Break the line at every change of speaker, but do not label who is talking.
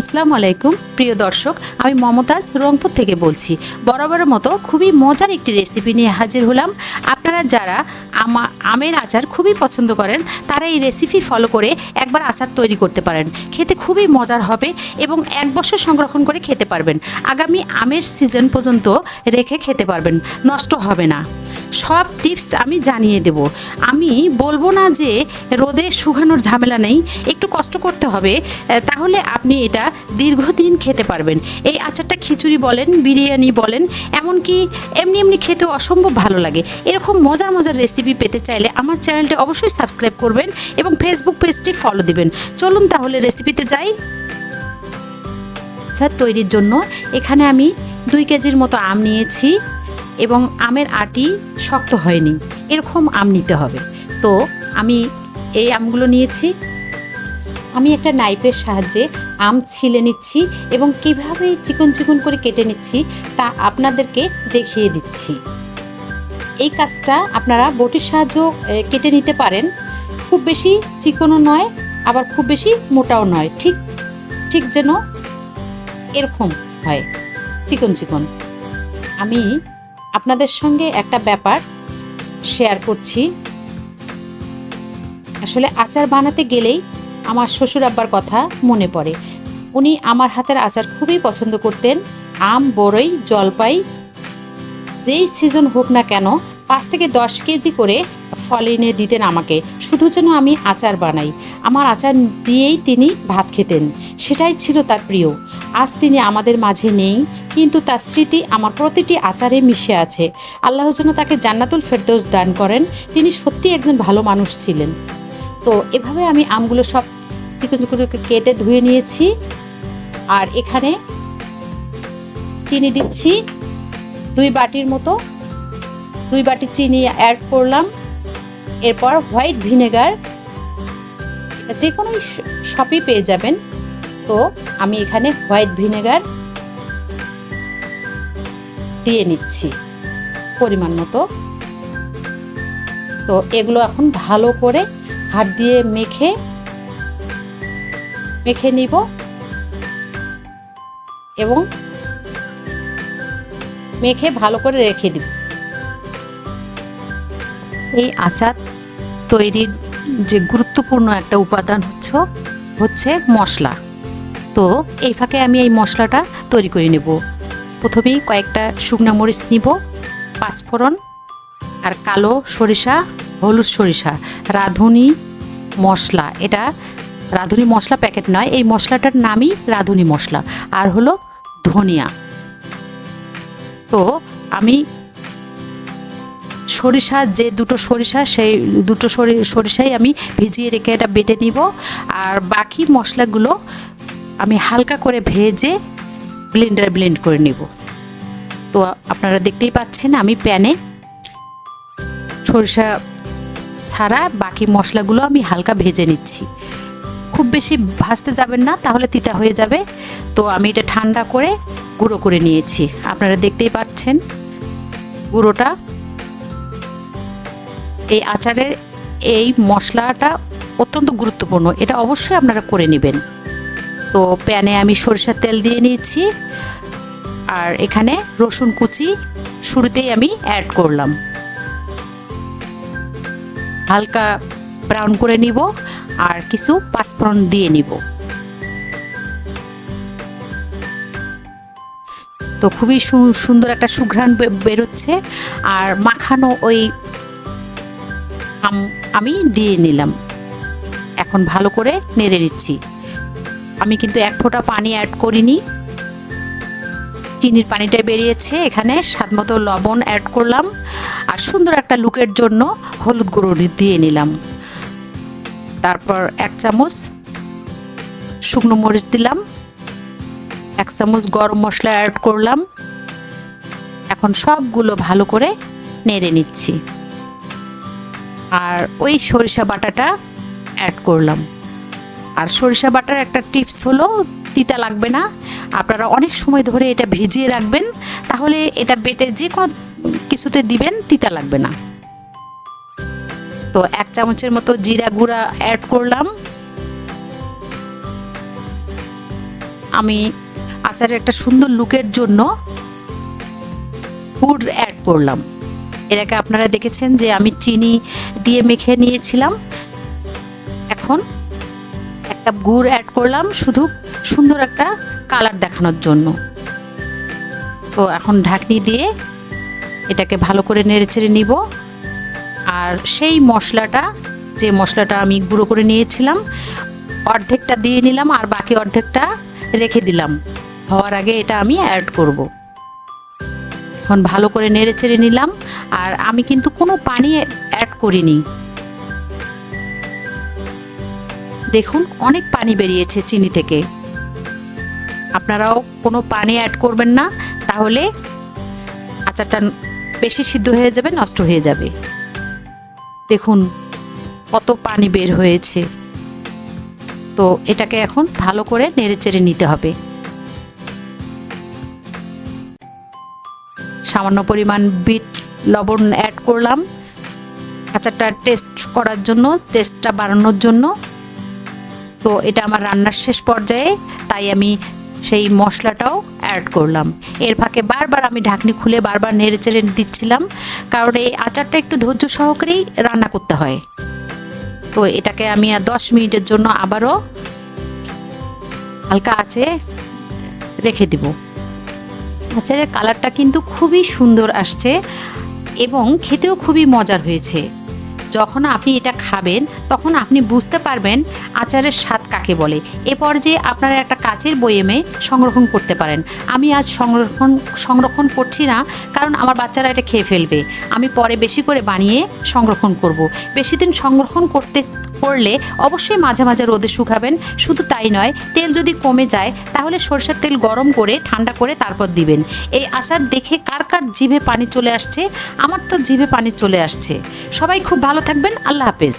আসসালামু আলাইকুম। প্রিয় দর্শক, আমি মমতাজ রংপুর থেকে বলছি। বরাবরের মতো খুবই মজার একটি রেসিপি নিয়ে হাজির হলাম। আপনারা যারা আমা আমের আচার খুবই পছন্দ করেন, তারা এই রেসিপি ফলো করে একবার আচার তৈরি করতে পারেন। খেতে খুবই মজার হবে এবং এক বছর সংরক্ষণ করে খেতে পারবেন। আগামী আমের সিজন পর্যন্ত রেখে খেতে পারবেন। নষ্ট হবে না। সব টিপস আমি জানিয়ে দেব। আমি বলব না যে রোদে শুকানোর ঝামেলা নেই, একটু কষ্ট করতে হবে তাহলে আপনি এটা দীর্ঘদিন খেতে পারবেন। এই আচারটা খিচুড়ি বলেন, বিরিয়ানি বলেন, এমনকি এমনি এমনি খেতে অসম্ভব ভালো লাগে। এরকম মজার মজার রেসিপি পেতে চাইলে আমার চ্যানেলটি অবশ্যই সাবস্ক্রাইব করবেন এবং ফেসবুক পেজটি ফলো দিবেন। চলুন তাহলে রেসিপিতে যাই। আচার তৈরির জন্য এখানে আমি দুই কেজির মতো আম নিয়েছি। এবং আমের আটি শক্ত হয়নি। এরকম আম নিতে হবে। তো আমি এই আমগুলো নিয়েছি। আমি একটা নাইফের সাহায্যে আম ছিলে নিচ্ছি এবং কীভাবে চিকন চিকন করে কেটে নিচ্ছি তা আপনাদেরকে দেখিয়ে দিচ্ছি। এই কাজটা আপনারা বটির সাহায্য কেটে নিতে পারেন। খুব বেশি চিকনও নয়, আবার খুব বেশি মোটাও নয়। ঠিক ঠিক যেন এরকম হয়। চিকন চিকন। আমি আপনাদের সঙ্গে একটা ব্যাপার শেয়ার করছি। আসলে আচার বানাতে গেলেই আমার শ্বশুর আব্বার কথা মনে পড়ে। উনি আমার হাতের আচার খুবই পছন্দ করতেন। আম বড়ই জলপাই, যেই সিজন হোক না কেন, পাঁচ থেকে দশ কেজি করে ফল এনে দিতেন আমাকে। শুধু যেন আমি আচার বানাই। আমার আচার দিয়েই তিনি ভাত খেতেন। সেটাই ছিল তার প্রিয়। আজ তিনি আমাদের মাঝে নেই, কিন্তু তার স্মৃতি আমার প্রতিটি আচারে মিশে আছে। আল্লাহ যেন তাকে জান্নাতুল ফেরদৌস দান করেন, তিনি সত্যি একজন ভালো মানুষ ছিলেন। তো এভাবে আমি আমগুলো সব চিকন চিকন কেটে ধুয়ে নিয়েছি, আর এখানে চিনি দিচ্ছি, দুই বাটির মতো, দুই বাটি চিনি অ্যাড করলাম, এরপর হোয়াইট ভিনেগার যে কোনো শপই পেয়ে যাবেন। তো আমি এখানে হোয়াইট ভিনেগার দিয়ে নিচ্ছি পরিমাণ মতো। তো এগুলো এখন ভালো করে হাত দিয়ে মেখে মেখে নিব। এবং মেখে ভালো করে রেখে দিব। এই আচার তৈরির যে গুরুত্বপূর্ণ একটা উপাদান হচ্ছে হচ্ছে মশলা। তো এই ফাঁকে আমি এই মশলাটা তৈরি করে নেব। প্রথমেই কয়েকটা শুকনো মরিচ নিব পাঁচফোড়ন আর কালো সরিষা, হলুদ সরিষা, রাঁধুনি মশলা। এটা রাঁধুনি মশলা প্যাকেট নয়, এই মশলাটার নামই রাঁধুনি মশলা, আর হলো ধনিয়া। তো আমি সরিষা, যে দুটো সরিষা, সেই দুটো সরি- সরিষাই আমি ভিজিয়ে রেখে এটা বেটে নিব। আর বাকি মশলাগুলো আমি হালকা করে ভেজে ব্লেন্ডার ব্লেন্ড করে নিব। তো আপনারা দেখতেই পাচ্ছেন আমি প্যানে সরিষা ছাড়া বাকি মশলাগুলো আমি হালকা ভেজে নিচ্ছি। খুব বেশি ভাজতে যাবেন না, তাহলে তিতা হয়ে যাবে। তো আমি এটা ঠান্ডা করে গুঁড়ো করে নিয়েছি। আপনারা দেখতেই পাচ্ছেন গুঁড়োটা। এই আচারের এই মশলাটা অত্যন্ত গুরুত্বপূর্ণ, এটা অবশ্যই আপনারা করে নেবেন। তো প্যানে আমি সরিষার তেল দিয়ে নিয়েছি। আর এখানে রসুন কুচি শুরুতেই আমি অ্যাড করলাম। হালকা ব্রাউন করে নিব আর কিছু পাঁচফোড়ন দিয়ে নিব। তো খুবই সুন্দর একটা সুঘ্রাণ বেরোচ্ছে আর মাখানো ওই আম আমি দিয়ে নিলাম। এখন ভালো করে নেড়ে নিচ্ছি। আমি কিন্তু এক ফোঁটা পানি অ্যাড করিনি। চিনির পানিটা বেরিয়েছে, এখানে স্বাদ মতো লবণ অ্যাড করলাম। আর সুন্দর একটা লুকের জন্য হলুদ গুঁড়ো দিয়ে নিলাম। তারপর এক চামচ শুকনো মরিচ দিলাম। এক চামচ গরম মশলা অ্যাড করলাম। এখন সবগুলো ভালো করে নেড়ে নিচ্ছি। আর ওই সরিষা বাটাটা অ্যাড করলাম। আর সরিষা বাটার একটা টিপস হলো, তিতা লাগবে না। আপনারা অনেক সময় ধরে এটা ভিজিয়ে রাখবেন, তাহলে এটা বেটে যে কোনো কিছুতে দিবেন, তিতা লাগবে না। তো এক চামচের মতো জিরা গুঁড়া অ্যাড করলাম। আমি আচারের একটা সুন্দর লুকের জন্য গুড় অ্যাড করলাম। আগে আপনারা দেখেছেন যে আমি চিনি দিয়ে মেখে নিয়েছিলাম। এখন এক কাপ গুড় অ্যাড করলাম, শুধু সুন্দর একটা কালার দেখানোর জন্য। তো এখন ঢাকনি দিয়ে এটাকে ভালো করে নেড়ে নেড়েচেড়ে নিব। আর সেই মশলাটা, যে মশলাটা আমি গুঁড়ো করে নিয়েছিলাম, অর্ধেকটা দিয়ে নিলাম আর বাকি অর্ধেকটা রেখে দিলাম। হওয়ার আগে এটা আমি অ্যাড করব। এখন ভালো করে নেড়ে চেড়ে নিলাম। আর আমি কিন্তু কোনো পানি অ্যাড করিনি। দেখুন, অনেক পানি বেরিয়েছে চিনি থেকে। আপনারাও কোনো পানি অ্যাড করবেন না, তাহলে আচারটা বেশি সিদ্ধ হয়ে যাবে, নষ্ট হয়ে যাবে। দেখুন, কত পানি বের হয়েছে। তো এটাকে এখন ভালো করে নেড়েচেড়ে নিতে হবে। সামান্য পরিমাণ বিট, লবণ অ্যাড করলাম। আচারটা টেস্ট করার জন্য টেস্টটা বাড়ানোর জন্য তো এটা আমার রান্নার শেষ পর্যায়ে, তাই আমি সেই মশলাটাও অ্যাড করলাম। এর ফাঁকে বারবার আমি ঢাকনি খুলে বারবার নেড়ে চেড়ে দিচ্ছিলাম, কারণ এই আচারটা একটু ধৈর্য সহকারেই রান্না করতে হয়। তো এটাকে আমি আর দশ মিনিটের জন্য আবারও হালকা আছে রেখে দিব। আচারের কালারটা কিন্তু খুবই সুন্দর আসছে এবং খেতেও খুবই মজার হয়েছে। যখন আপনি এটা খাবেন, তখন আপনি বুঝতে পারবেন আচারের স্বাদ কাকে বলে। এ পর্যায়ে আপনারা একটা কাচের বয়েমে সংরক্ষণ করতে পারেন। আমি আজ সংরক্ষণ সংরক্ষণ করছি না, কারণ আমার বাচ্চারা এটা খেয়ে ফেলবে। আমি পরে বেশি করে বানিয়ে সংরক্ষণ করব। বেশি দিন সংরক্ষণ করতে করলে অবশ্যই মাঝে মাঝে রোদে শুকাবেন। শুধু তাই নয়, তেল যদি কমে যায়, তাহলে সরষের তেল গরম করে, ঠান্ডা করে তারপর দিবেন। এই আচার দেখে কার কার জিভে পানি চলে আসছে? আমার তো জিভে পানি চলে আসছে। সবাই খুব ভালো থাকবেন। আল্লাহ হাফেজ।